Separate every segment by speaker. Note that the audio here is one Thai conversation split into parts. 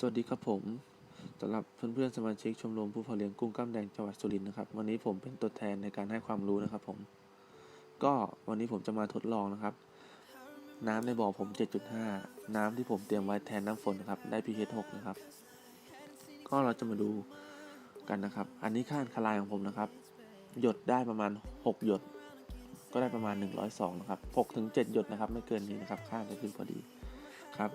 Speaker 1: สวัสดีครับผมสำหรับเพื่อนๆสมาชิกชมรมผู้เพาะเลี้ยงกุ้งกล้ามแดงจังหวัดสุรินทร์นะครับ วันนี้ผมเป็นตัวแทนในการให้ความรู้นะครับผม ก็วันนี้ผมจะมาทดลองนะครับ น้ำในบ่อผม 7.5 น้ำที่ผมเตรียมไว้แทนน้ำฝนนะครับ ได้ pH 6 นะครับ ก็เราจะมาดูกันนะครับ อันนี้ค่าอันคลายของผมนะครับ หยดได้ประมาณ 6 หยด ก็ได้ประมาณ 102 นะครับ 6 ถึง 7 หยดนะครับ ไม่เกินนี้นะครับ ค่าจะขึ้นพอดีครับ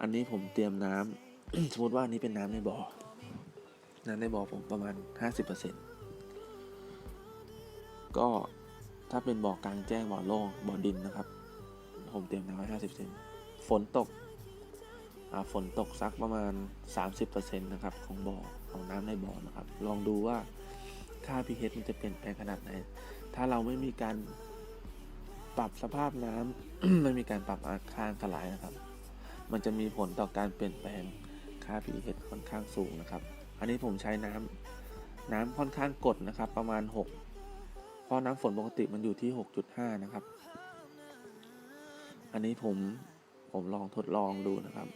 Speaker 1: อันนี้ผมเตรียมน้ำ สมมติว่าอันนี้เป็นน้ำในบ่อ น้ำในบ่อผมประมาณ 50%ก็ถ้าเป็นบ่อกลางแจ้งบ่อโล่งบ่อดินนะครับ ผมเตรียมน้ำไว้50%ฝนตกฝนตกสักประมาณ 30%นะครับของบ่อของน้ำในบ่อนะครับ ลองดูว่าค่า pH มันจะเปลี่ยนแปลงขนาดไหน ถ้าเราไม่มีการปรับสภาพน้ำไม่มีการปรับอาคารกลายนะครับ มันจะมีผลต่อการเปลี่ยนแปลง ค่า pH ค่อนข้างสูงนะครับ อันนี้ผมใช้น้ำน้ำค่อนข้างกดนะครับ ประมาณ 6 เพราะน้ำฝนปกติมันอยู่ที่ 6.5 นะครับ อันนี้ผมผมลองทดลองดูนะครับ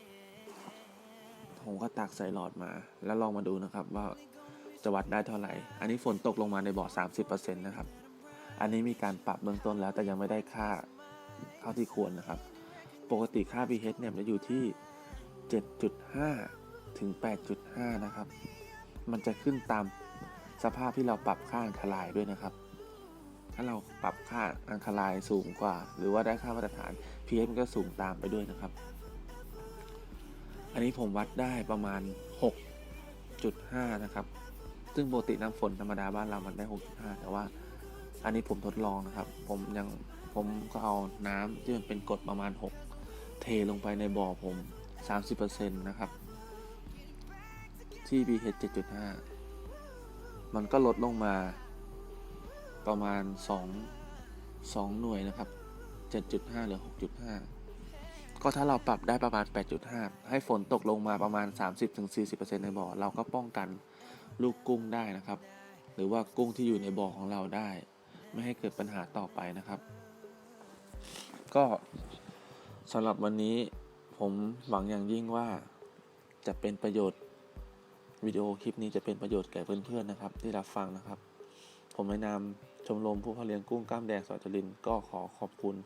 Speaker 1: ผมก็ตักใส่หลอดมา แล้วลองมาดูนะครับ ว่าจะวัดได้เท่าไหร่ อันนี้ฝนตกลงมาในบ่อ 30%นะครับ อันนี้มีการปรับเบื้องต้นแล้วแต่ยังไม่ได้ค่าเท่าที่ควรนะครับ ปกติค่า pH เนี่ยจะอยู่ที่ 7.5 ถึง 8.5 นะครับ มันจะขึ้นตามสภาพที่เราปรับค่าอันคลายด้วยนะครับ ถ้าเราปรับค่าอันคลายสูงกว่า หรือว่าได้ค่ามาตรฐาน pH มันก็สูงตามไปด้วยนะครับ อันนี้ผมวัดได้ประมาณ 6.5 นะครับ ซึ่งปกติน้ำฝนธรรมดาบ้านเรามันได้ 6.5 แต่ว่าอันนี้ผมทดลองนะครับ ผมยังผมก็เอาน้ำที่มันเป็นกรดประมาณ 6 เทลงไปในบ่อผม 30%นะครับ ที่ pH 7.5 มันก็ลดลงมาประมาณ 2 2 หน่วยนะครับ 7.5เหลือ 6.5 ก็ถ้าเราปรับได้ประมาณ 8.5 ให้ฝนตกลงมาประมาณ 30-40%ในบ่อ เราก็ป้องกันลูกกุ้งได้นะครับ หรือว่ากุ้งที่อยู่ในบ่อของเราได้ ไม่ให้เกิดปัญหาต่อไปนะครับ ก็สำหรับวันนี้ ผมหวังอย่างยิ่งว่าจะเป็นประโยชน์วิดีโอคลิปนี้จะเป็นประโยชน์แก่เพื่อนๆนะครับ ที่รับฟังนะครับ ผมในนามชมรมผู้เพาะเลี้ยงกุ้งกล้ามแดงสอยจรินก็ขอขอบคุณ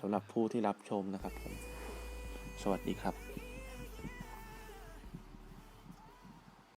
Speaker 1: สำหรับผู้ที่รับชมนะครับผมสวัสดีครับ